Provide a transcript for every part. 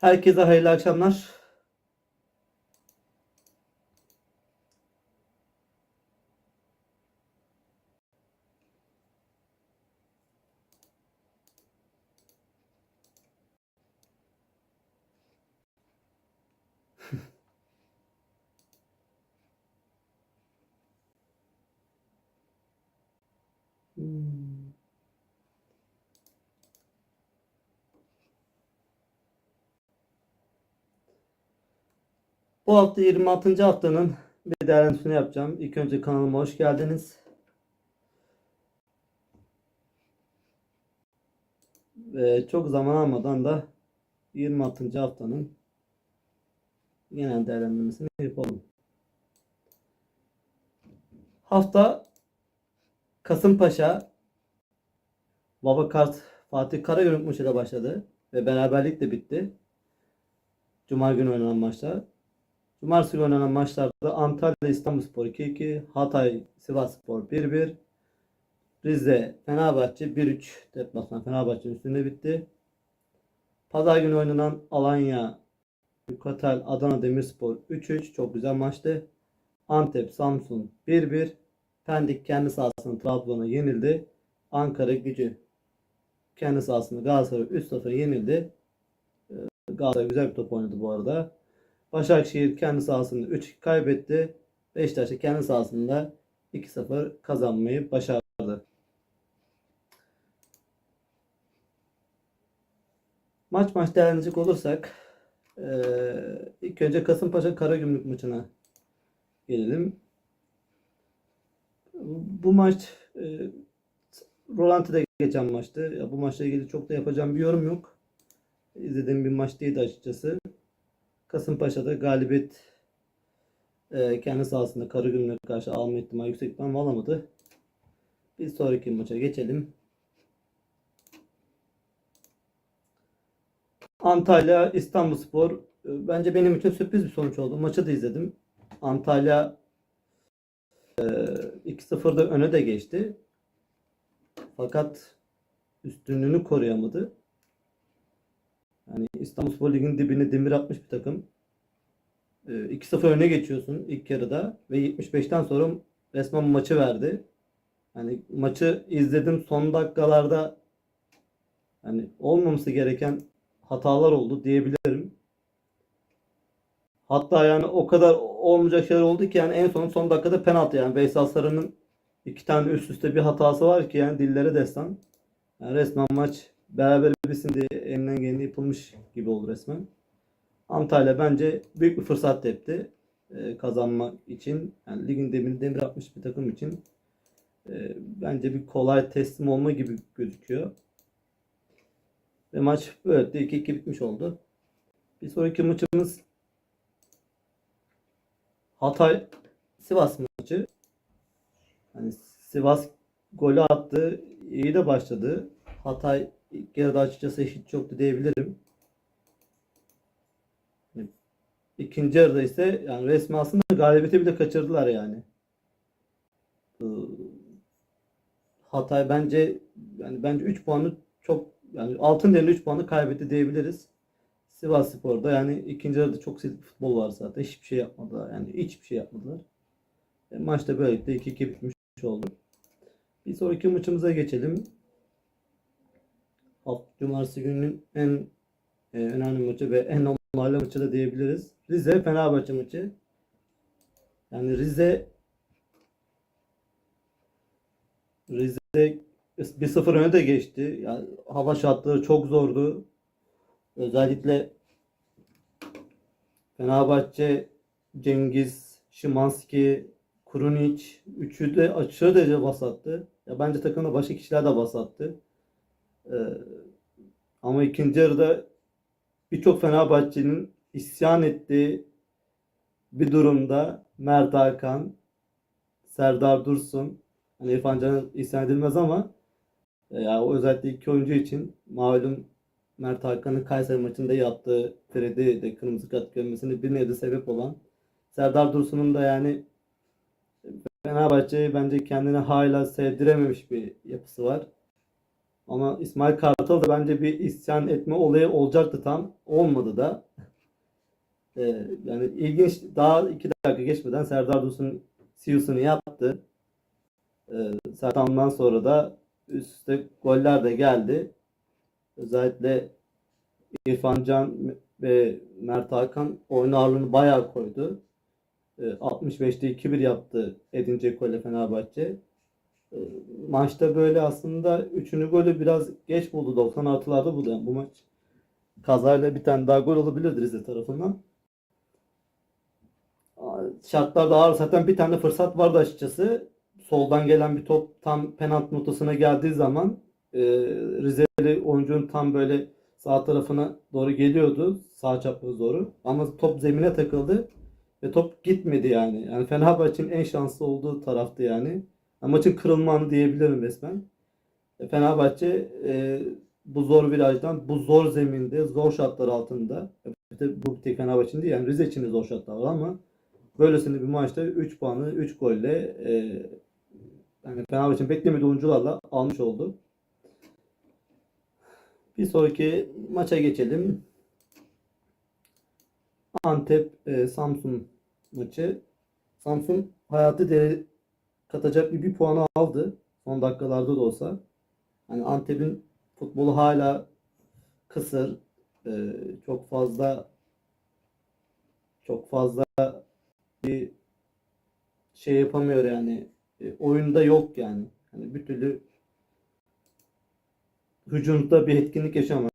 Herkese hayırlı akşamlar. Hmm. Bu hafta 26. haftanın bir değerlendirmesini yapacağım. İlk önce kanalıma hoş geldiniz. Ve çok zaman almadan da 26. haftanın genel değerlendirmesini yapalım. Hafta Kasımpaşa Baba Kart Fatih Karagümrük maçıyla başladı ve beraberlikle bitti. Cuma günü oynanan maçlar. Cumartesi günü oynanan maçlarda Antalya İstanbulspor 2-2, Hatay Sivasspor 1-1, Rize Fenerbahçe 1-3 deplasman Fenerbahçe'nin üstünde bitti. Pazar günü oynanan Alanya Yukatel Adana Demirspor 3-3 çok güzel maçtı. Antep Samsun 1-1, Pendik kendi sahasında Trabzon'a yenildi. Ankara Gücü kendi sahasında Galatasaray 3-0 yenildi. Ee, Galatasaray güzel bir top oynadı bu arada. Başakşehir kendi sahasında 3 kaybetti. Beşiktaş da kendi sahasında 2-0 kazanmayı başardı. Maç maç değerlendirecek olursak ilk önce Kasımpaşa Karagümrük maçına gelelim. Bu maç eee Rolanti'de geçen maçtı. Bu maçla ilgili çok da yapacağım bir yorum yok. İzlediğim bir maç değildi açıkçası. Kasımpaşa'da galibiyet e, kendi sahasında Karagümrük'e karşı alma ihtimali yüksek ama alamadı. Bir sonraki maça geçelim. Antalya İstanbulspor e, bence benim için sürpriz bir sonuç oldu. Maçı da izledim. Antalya e, 2-0'da öne de geçti. Fakat üstünlüğünü koruyamadı. Yani İstanbulspor Ligi'nin dibine demir atmış bir takım. Ee, 2-0 öne geçiyorsun ilk yarıda ve 75'ten sonra resmen maçı verdi. Yani maçı izledim son dakikalarda hani olmaması gereken hatalar oldu diyebilirim. Hatta yani o kadar olmayacak şeyler oldu ki yani en son son dakikada penaltı yani Veysel Sarı'nın iki tane üst üste bir hatası var ki yani dillere destan. Yani resmen maç beraber bitsin diye elinden geleni yapılmış gibi oldu resmen. Antalya bence büyük bir fırsat tepti e, kazanmak için. Yani ligin demir demir atmış bir takım için. E, bence bir kolay teslim olma gibi gözüküyor. Ve maç böylelikle 2-2 bitmiş oldu. Bir sonraki maçımız Hatay Sivas maçı. Hani Sivas golü attı. iyi de başladı. Hatay ilk yarıda açıkçası eşit çoktu diyebilirim. İkinci yarıda ise yani resmi aslında galibiyeti bile kaçırdılar yani. Hatay bence yani bence 3 puanı çok yani altın değerinde 3 puanı kaybetti diyebiliriz. Sivas Spor'da yani ikinci yarıda çok silik futbol var zaten. Hiçbir şey yapmadılar. Yani hiçbir şey yapmadılar. E, maçta böylelikle 2-2 bitmiş oldu. Bir sonraki maçımıza geçelim. Hafta Cumartesi gününün en e, önemli maçı ve en normalde maçı da diyebiliriz. Rize Fenerbahçe maçı. Yani Rize Rize 1-0 öne de geçti. Yani hava şartları çok zordu. Özellikle Fenerbahçe, Cengiz, Şimanski, Krunic üçü de aşırı derece basattı. Ya bence takımda başka kişiler de basattı. Ee, ama ikinci yarıda birçok Fenerbahçe'nin isyan ettiği bir durumda Mert Hakan, Serdar Dursun, hani İrfan Can'a isyan edilmez ama e, ya o özellikle iki oyuncu için malum Mert Hakan'ın Kayseri maçında yaptığı Fred'i de kırmızı kart görmesine bir nevi sebep olan Serdar Dursun'un da yani Fenerbahçe'yi bence kendine hala sevdirememiş bir yapısı var. Ama İsmail Kartal da bence bir isyan etme olayı olacaktı tam. Olmadı da. Ee, yani ilginç daha iki dakika geçmeden Serdar Dursun Siyus'unu yaptı. Ee, ondan sonra da üst üste goller de geldi. Özellikle İrfan Can ve Mert Hakan oyun ağırlığını bayağı koydu. Ee, 65'te 2-1 yaptı Edin Dzeko ile Fenerbahçe. Ee, Maçta böyle aslında 3. golü biraz geç buldu. 90 artılarda buldu. Yani bu maç kazayla bir tane daha gol olabilirdi Rize tarafından. Şartlar da ağır. Zaten bir tane fırsat vardı açıkçası. Soldan gelen bir top tam penaltı noktasına geldiği zaman e, Rizeli oyuncunun tam böyle sağ tarafına doğru geliyordu. Sağ çapraz doğru. Ama top zemine takıldı ve top gitmedi yani. Yani Fenerbahçe'nin en şanslı olduğu taraftı yani. Maçın kırılma anı diyebilirim resmen. E, Fenerbahçe e, bu zor virajdan, bu zor zeminde, zor şartlar altında bir de bu tek Fenerbahçe'nin değil yani Rize için de zor şartlar var ama böylesine bir maçta 3 puanı 3 golle e, yani Fenerbahçe'nin beklemediği oyuncularla almış oldu. Bir sonraki maça geçelim. Antep e, Samsun maçı. Samsun hayatı katacak bir, bir puanı aldı. Son dakikalarda da olsa. Hani Antep'in futbolu hala kısır. E, çok fazla çok fazla bir şey yapamıyor yani. E, oyunda yok yani. Hani bir türlü hücumda bir etkinlik yaşamıyor.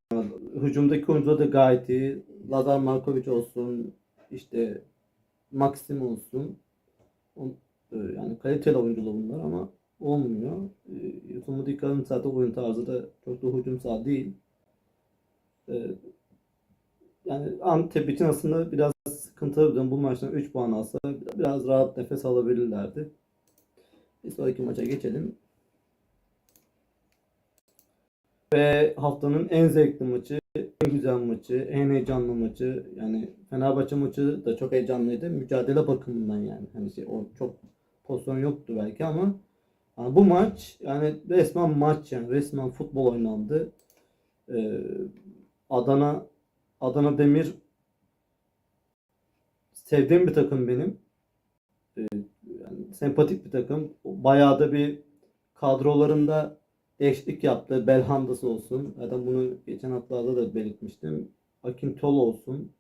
Hücumdaki oyuncular da gayet iyi. Lazar Markovic olsun, işte Maxim olsun. On- e, Yani kaliteli bunlar ama olmuyor. E, Yutumu Dikka'nın zaten oyun tarzı da çok da hücumsal değil. E, Yani Antep için aslında biraz sıkıntılı bir. Bu maçtan 3 puan alsa biraz rahat nefes alabilirlerdi. Bir sonraki maça geçelim. Ve haftanın en zevkli maçı, en güzel maçı, en heyecanlı maçı. Yani Fenerbahçe maçı da çok heyecanlıydı. Mücadele bakımından yani. Hani şey, o çok pozisyon yoktu belki ama yani bu maç yani resmen maç yani resmen futbol oynandı. Ee, Adana Adana Demir sevdiğim bir takım benim. Ee, yani sempatik bir takım. Bayağı da bir kadrolarında değişiklik yaptı. Belhanda'sı olsun. Zaten bunu geçen haftalarda da belirtmiştim. Akintol olsun.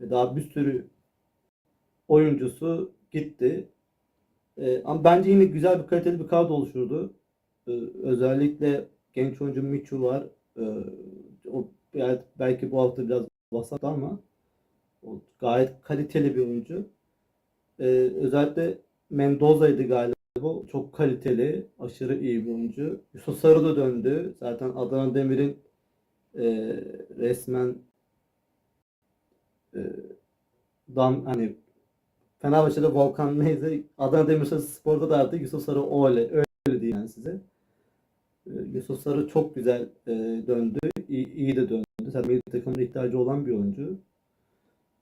Ve daha bir sürü oyuncusu gitti. Ee, ama bence yine güzel bir kaliteli bir kadro oluşturdu. Ee, özellikle genç oyuncu Michu var. Ee, o yani belki bu hafta biraz vasat ama o gayet kaliteli bir oyuncu. Ee, özellikle Mendoza'ydı galiba. Çok kaliteli, aşırı iyi bir oyuncu. Yusuf Sarı da döndü. Zaten Adana Demir'in e, resmen e, dam hani Fenerbahçe'de Volkan neyse Adana Demirspor'da da artık Yusuf Sarı öyle öyle diyeyim yani size. E, Yusuf Sarı çok güzel e, döndü. İyi, iyi de döndü. Zaten milli takımda ihtiyacı olan bir oyuncu.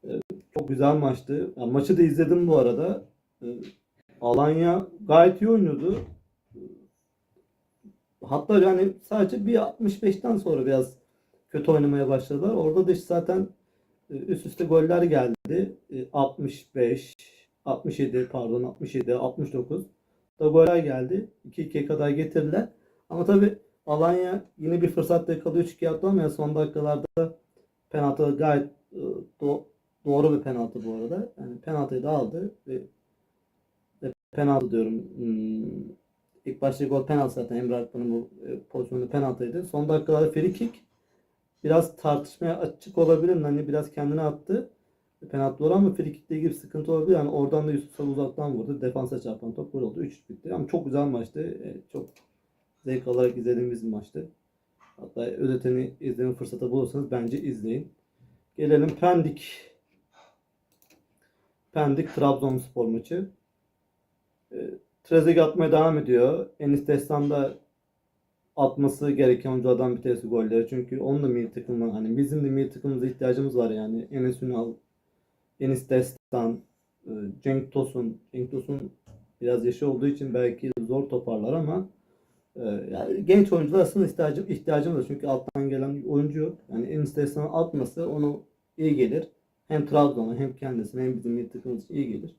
E, çok güzel maçtı. Ya, maçı da izledim bu arada. E, Alanya gayet iyi oynuyordu. Hatta yani sadece bir 65'ten sonra biraz kötü oynamaya başladılar. Orada da işte zaten üst üste goller geldi. E, 65, 67 pardon 67, 69 da goller geldi. 2-2'ye kadar getirdiler. Ama tabii Alanya yine bir fırsat yakalıyor 3-2 yaptı ama ya son dakikalarda penaltı gayet e, do- doğru bir penaltı bu arada. Yani penaltıyı da aldı ve penaltı diyorum. Hmm, ilk başta gol penaltı zaten Emre Akman'ın bu e, pozisyonu penaltıydı. Son dakikalarda free kick biraz tartışmaya açık olabilir. Hani biraz kendine attı. Penaltı free kickle ilgili bir sıkıntı olabilir. Yani oradan da Yusuf Sarı uzaktan vurdu. Defansa çarpan top gol oldu. 3 bitti. Ama çok güzel maçtı. E, çok zevk alarak izlediğimiz bir maçtı. Hatta özetini izleme fırsatı bulursanız bence izleyin. Gelelim Pendik. Pendik Trabzonspor maçı. E, Trezeguet atmaya devam ediyor. Enis Destan da atması gereken oyunculardan bir tanesi golleri. Çünkü onun da milli takımı hani bizim de milli takımımıza ihtiyacımız var yani. Enes Ünal, Enis Destan, e, Cenk Tosun. Cenk Tosun biraz yaşı olduğu için belki zor toparlar ama Ee, yani genç oyuncular aslında ihtiyacım, ihtiyacım var. Çünkü alttan gelen oyuncu yok. Yani en istersen atması onu iyi gelir. Hem Trabzon'a hem kendisine hem bizim milli takımımız iyi gelir.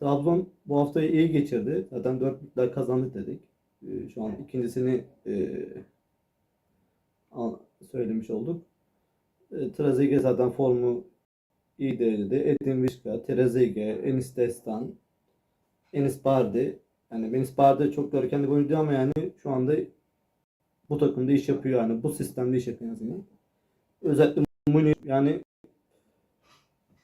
Trabzon bu haftayı iyi geçirdi. Zaten 4 bitler kazandık dedik. Ee, şu an ikincisini e, söylemiş olduk. E, Trezeguet zaten formu iyi değildi. Edin Vişka, Trezeguet, Enis Destan, Enis Bardi. Yani Enis Bardi çok görkemli bir oyuncu ama yani şu anda bu takımda iş yapıyor yani. Bu sistemde iş yapıyor en. Özellikle Muni yani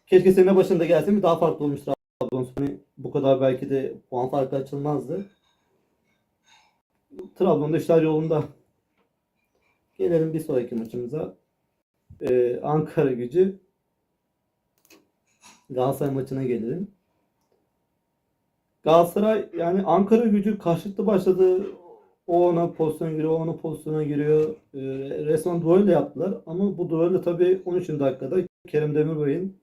keşke sene başında gelse mi daha farklı olmuş Trabzon. Hani bu kadar belki de puan farkı açılmazdı. Trabzon'da işler yolunda. Gelelim bir sonraki maçımıza. Ee, Ankara gücü Galatasaray maçına gelelim. Galatasaray yani Ankara gücü karşılıklı başladı. O ona pozisyona giriyor, o ona pozisyona giriyor. Ee, resmen duello yaptılar. Ama bu duello tabii 13. dakikada Kerem Demirbay'ın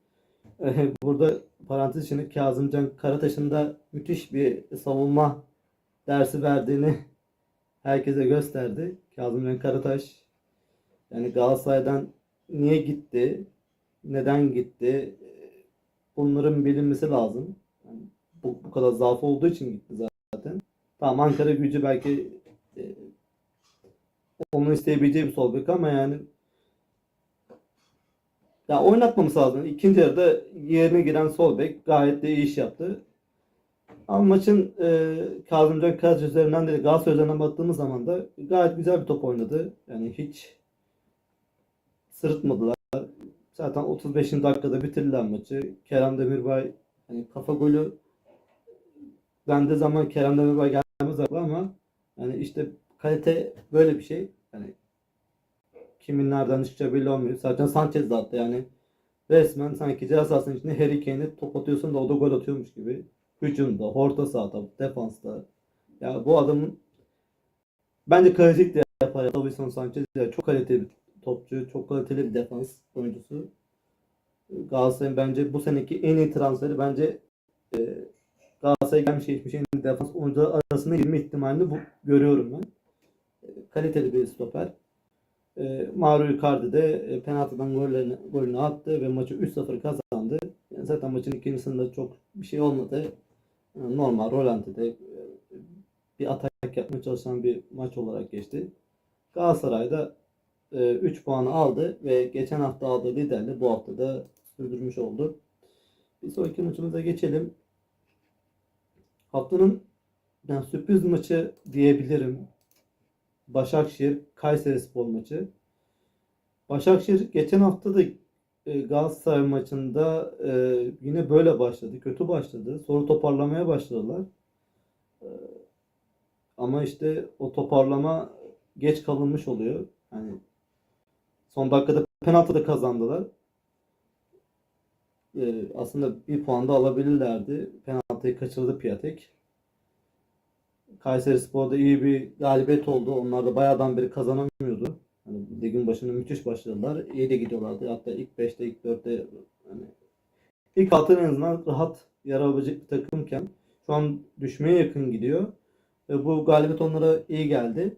e, burada parantez içinde Kazımcan Karataş'ın da müthiş bir savunma dersi verdiğini herkese gösterdi. Kazımcan Karataş yani Galatasaray'dan niye gitti? Neden gitti? Bunların bilinmesi lazım. Yani bu, bu kadar zaaf olduğu için gitti zaten. Tamam Ankara gücü belki e, onun isteyebileceği bir sol bek ama yani ya oynatmaması lazım. İkinci yarıda yerine giren sol bek gayet de iyi iş yaptı. Ama maçın e, Kazımcan Karaca üzerinden de Galatasaray üzerinden baktığımız zaman da gayet güzel bir top oynadı. Yani hiç sırıtmadılar. Zaten 35. dakikada bitirdiler maçı. Kerem Demirbay hani kafa golü dendiği zaman Kerem Demirbay gelmez ama yani işte kalite böyle bir şey. Yani kimin nereden çıkacağı belli olmuyor. Zaten Sanchez de attı yani. Resmen sanki ceza sahasının içinde Harry Kane'e top atıyorsun da o da gol atıyormuş gibi. Hücumda, orta sahada, defansta. Ya bu adamın bence kalecilik de yapar ya. Davinson Sanchez ya çok kaliteli bir topçu, çok kaliteli bir defans oyuncusu. Galatasaray'ın bence bu seneki en iyi transferi bence e, Galatasaray'a gelmiş geçmiş en iyi defans oyuncular arasında girme ihtimalini bu, görüyorum ben. E, kaliteli bir stoper. E, Mauro Icardi de e, penaltıdan gollerini, golünü attı ve maçı 3-0 kazandı. Yani zaten maçın ikincisinde çok bir şey olmadı. Normal Rolanti'de e, bir atak yapmaya çalışan bir maç olarak geçti. Galatasaray'da 3 puanı aldı ve geçen hafta aldığı liderliği bu hafta da sürdürmüş oldu. Bir sonraki maçımıza geçelim. Haftanın yani sürpriz maçı diyebilirim. Başakşehir Kayseri Spor maçı. Başakşehir geçen hafta da e, Galatasaray maçında e, yine böyle başladı. Kötü başladı. Sonra toparlamaya başladılar. E, ama işte o toparlama geç kalınmış oluyor. Yani son dakikada penaltı da kazandılar. E, aslında bir puan da alabilirlerdi. Penaltıyı kaçırdı Piatek. Kayseri Spor'da iyi bir galibiyet oldu. Onlar da bayağıdan beri kazanamıyordu. Ligin başında müthiş başladılar. İyi de gidiyorlardı. Hatta ilk 5'te, ilk 4'te hani ilk 6'da en azından rahat yer alabilecek bir takımken şu an düşmeye yakın gidiyor. Ve bu galibiyet onlara iyi geldi.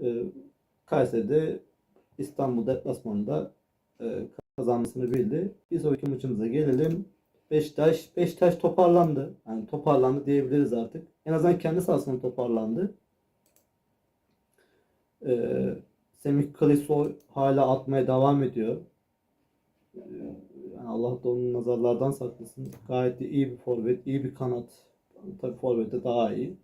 Ee, Kayseri'de İstanbul deplasmanında e, kazanmasını bildi. Bir sonraki maçımıza gelelim. Beşiktaş, Beşiktaş toparlandı. Yani toparlandı diyebiliriz artık. En azından kendi sahasında toparlandı. Ee, Semih Kılıçsoy hala atmaya devam ediyor. Yani Allah da onun nazarlardan saklasın. Gayet de iyi bir forvet, iyi bir kanat. Tabii forvette daha iyi.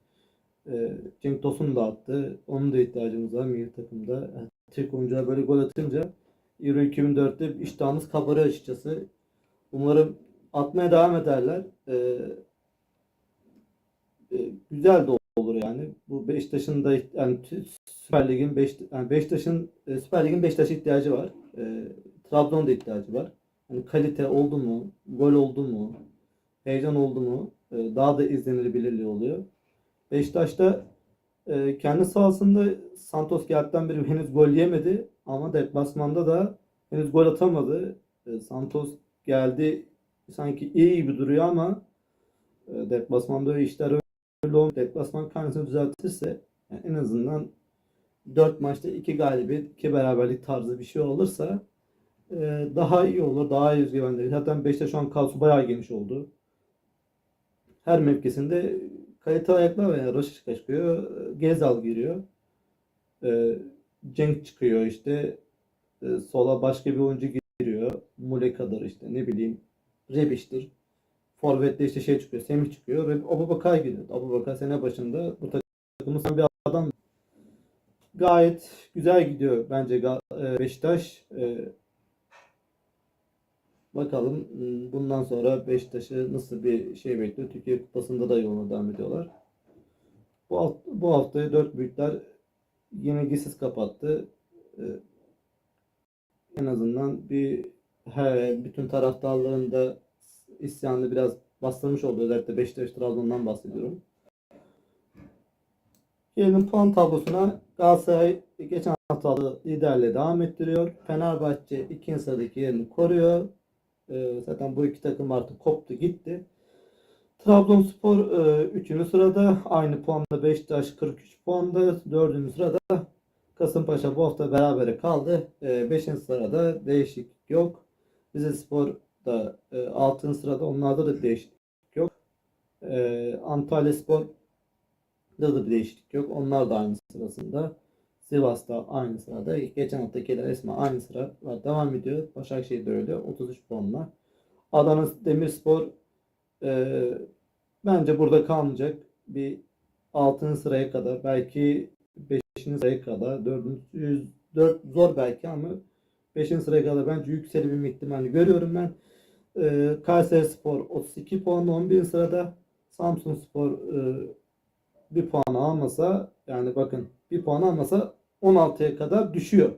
Ee, Cenk Tosun da attı. Onun da ihtiyacımız var milli takımda. Yani Türk oyuncular böyle gol atınca Euro 2004'te iştahımız kabarıyor açıkçası. Umarım atmaya devam ederler. Ee, e, güzel de olur yani. Bu Beşiktaş'ın da yani Süper Lig'in Beş, yani Beşiktaş'ın e, Süper Lig'in Beşiktaş'a ihtiyacı var. E, Trabzon'da da ihtiyacı var. Yani kalite oldu mu, gol oldu mu, heyecan oldu mu e, daha da izlenilebilirliği oluyor. Beşiktaş'ta e, kendi sahasında Santos geldikten beri henüz gol yemedi ama deplasmanda da henüz gol atamadı. E, Santos geldi sanki iyi gibi duruyor ama e, deplasmanda öyle işler öyle olmuyor. Deplasman karnesini düzeltirse Yani en azından 4 maçta 2 galibiyet, 2 beraberlik tarzı bir şey olursa e, daha iyi olur, daha iyi özgüvenli. Zaten Beşiktaş şu an kadrosu bayağı geniş oldu. Her mevkisinde kalite ayaklar veya Raşit çıkıyor, Gezal giriyor. E, Cenk çıkıyor işte. E, sola başka bir oyuncu giriyor. Muleka'dır işte ne bileyim. Rebiş'tir. Forvet'te işte şey çıkıyor. Semih çıkıyor. Abubakar giriyor. Abubakar sene başında bu takımın bir. Gayet güzel gidiyor bence e, Beşiktaş. E, bakalım m, bundan sonra Beşiktaş'ı nasıl bir şey bekliyor. Türkiye Kupası'nda da yoluna devam ediyorlar. Bu, haft- bu haftayı dört büyükler yenilgisiz kapattı. E, en azından bir he, bütün taraftarların da biraz bastırmış oldu. Özellikle Beşiktaş Trabzon'dan bahsediyorum. Gelelim puan tablosuna. Galatasaray geçen hafta aldığı liderliğe devam ettiriyor. Fenerbahçe ikinci sıradaki yerini koruyor. Ee, zaten bu iki takım artık koptu gitti. Trabzonspor e, 3. sırada. Aynı puanda Beşiktaş 43 puanda. 4. sırada Kasımpaşa bu hafta berabere kaldı. 5. sırada değişiklik yok. Rizespor da 6. sırada. Onlarda da değişiklik yok. E, Antalyaspor da da bir değişiklik yok. Onlar da aynı sırasında. Sivas'ta aynı sırada. Geçen haftakiler resmen aynı sıra devam ediyor. Başakşehir de öyle. 33 puanla. Adana Demirspor e, bence burada kalmayacak. Bir 6. sıraya kadar belki 5. sıraya kadar 4. 4 zor belki ama 5. sıraya kadar bence yükselebilme ihtimali görüyorum ben. E, Kayseri Spor 32 puanla 11. sırada. Samsun Spor e, bir puan almasa yani bakın bir puan almasa 16'ya kadar düşüyor.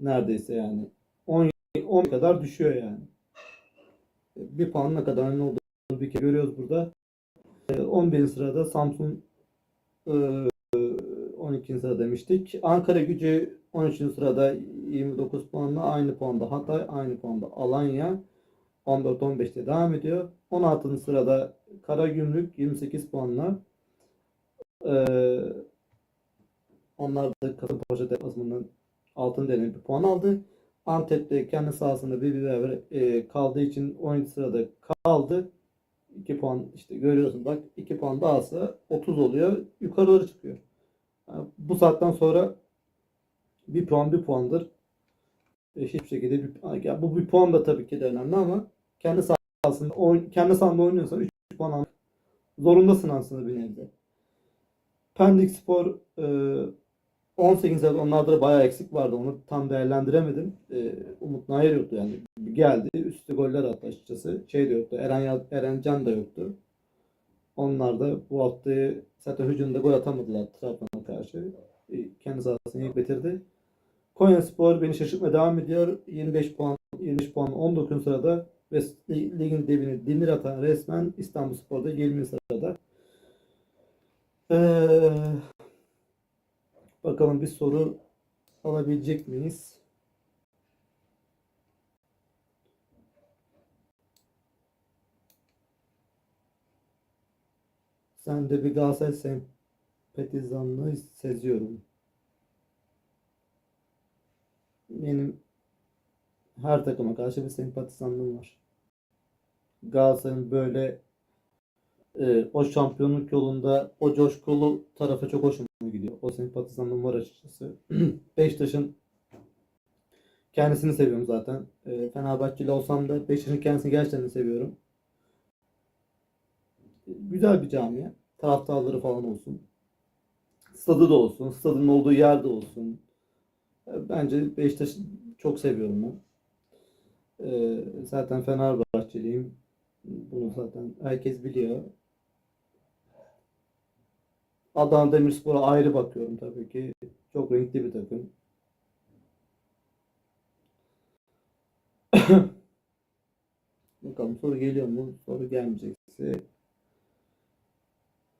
Neredeyse yani. 10 10 kadar düşüyor yani. Bir puan ne kadar önemli olduğunu bir kere görüyoruz burada. Ee, 11. sırada Samsun e, 12. sırada demiştik. Ankara gücü 13. sırada 29 puanla aynı puanda Hatay, aynı puanda Alanya 14-15'te devam ediyor. 16. sırada Karagümrük 28 puanla. Ee, onlar da Kasımpaşa deplasmanından altın değerinde bir puan aldı. Antep'te kendi sahasında bir beraber e, kaldığı için 17 sırada kaldı. 2 puan işte görüyorsun bak 2 puan daha alsa 30 oluyor. Yukarı doğru çıkıyor. Yani bu saatten sonra bir puan bir puandır. E, hiçbir şekilde bir, ya bu bir puan da tabii ki de önemli ama kendi sahasında oyun, kendi sahanda oynuyorsan 3 puan almak zorundasın aslında bir nebze. Pendik Spor e, 18 sene onlarda da bayağı eksik vardı. Onu tam değerlendiremedim. E, Umut Nayır yoktu yani. Geldi. Üstü goller attı açıkçası. Şey de yoktu. Eren, Eren Can da yoktu. Onlar da bu haftayı zaten hücumda gol atamadılar Trabzon'a karşı. E, kendi sahasını ilk bitirdi. Konya Spor beni şaşırtmaya devam ediyor. 25 puan 23 puan 19 sırada ve ligin dibini dimir atan resmen İstanbul Spor'da 20 sırada. Ee, bakalım bir soru alabilecek miyiz? Sen de bir Galatasaray sempatizanlığı seziyorum. Benim her takıma karşı bir sempatizanlığım var. Galatasaray'ın böyle e, o şampiyonluk yolunda o coşkulu tarafı çok hoşuma gidiyor. O sempatizanlığım var açıkçası. Beşiktaş'ın kendisini seviyorum zaten. E, Fenerbahçeli olsam da Beşiktaş'ın kendisini gerçekten seviyorum. Güzel bir camia. Taraftarları falan olsun. Stadı da olsun. Stadın olduğu yerde olsun. Bence Beşiktaş'ı çok seviyorum ben. E, zaten Fenerbahçeliyim. Bunu zaten herkes biliyor. Adana Demirspor'a ayrı bakıyorum tabii ki. Çok renkli bir takım. Bakalım soru geliyor mu? Soru gelmeyecekse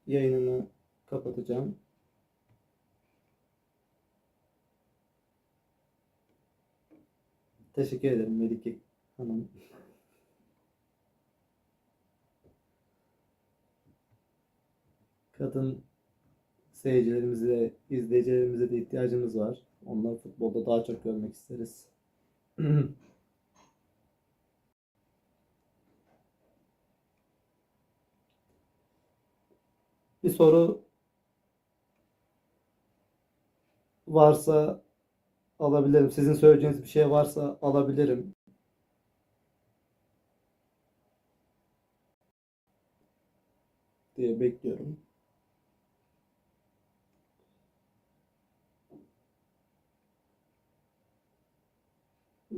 yayınını kapatacağım. Teşekkür ederim Melike Hanım. Kadın seyircilerimize, izleyicilerimize de ihtiyacımız var. Onları futbolda daha çok görmek isteriz. Bir soru varsa alabilirim. Sizin söyleyeceğiniz bir şey varsa alabilirim. diye bekliyorum.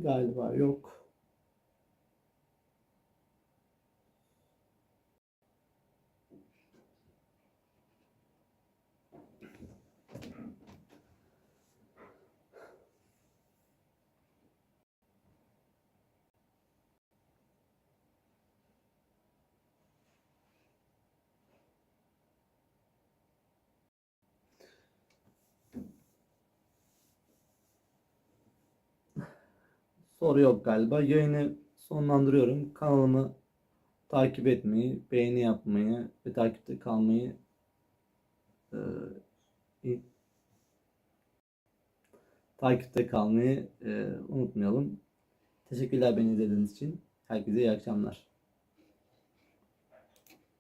Galiba yok. Soru yok galiba. Yayını sonlandırıyorum. Kanalımı takip etmeyi, beğeni yapmayı ve takipte kalmayı e, takipte kalmayı e, unutmayalım. Teşekkürler beni izlediğiniz için. Herkese iyi akşamlar.